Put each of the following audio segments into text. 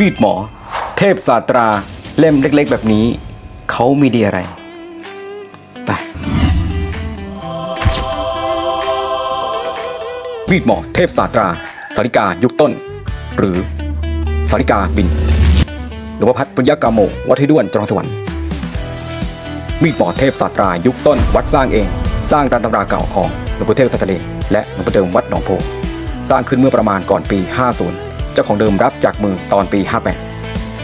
มีดหมอ เทพศาตรา เล่มเล็กๆ แบบนี้ เขามีดีอะไร ไป มีดหมอ เทพศาตรา สาริกายุคต้น หรือสาริกาบิน หรือว่าพัฒปุญญกาโม วัดให้ด้วนจรสวรรค์ มีดหมอเทพศาตรายุคต้น วัดสร้างเอง สร้างตามตำราเก่าของหลวงพ่อเทพสัตตเลและหลวงพ่อเดิมวัดหนองโพ สร้างขึ้นเมื่อประมาณก่อนปี 50 เจ้าของเดิมรับจากมือตอนปี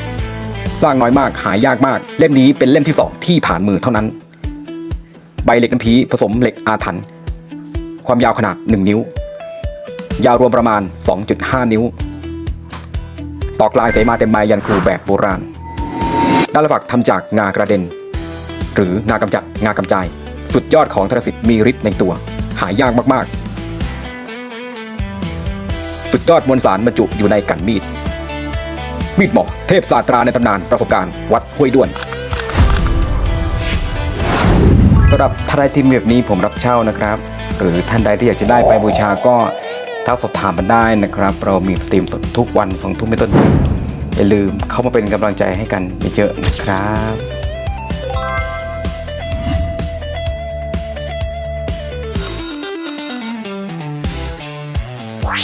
58 สร้างน้อยมากหายากมาก เล่มนี้เป็นเล่มที่สองที่ผ่านมือเท่านั้น ใบเหล็กน้ำพีผสมเหล็กอาถรรพ์ความยาวขนาด 1 นิ้ว ยาวรวมประมาณ 2.5 นิ้ว ตอกลายเสมาเต็มใบยันครูแบบโบราณ ด้านละฝักทำจากงากระเด็น หรืองากำจัดงากำจาย สุดยอดของธนสิทธิ์มีฤทธิ์ในตัว หายากมากๆ สุดยอดมวลสารบรรจุอยู่ในกันมีด มีดหมอกเทพศาสตราในตำนานประสบการณ์วัดห้วยด้วนสำหรับทนายทีมแบบนี้ผมรับเช่านะครับ หรือท่านใดที่อยากจะได้ไปบูชาก็ท้าสอบถามมันได้นะครับ เรามีสตรีมสดทุกวันสองทุ่มเป็นต้นอย่าลืมเข้ามาเป็นกำลังใจให้กันไปเจอะๆนะครับว้า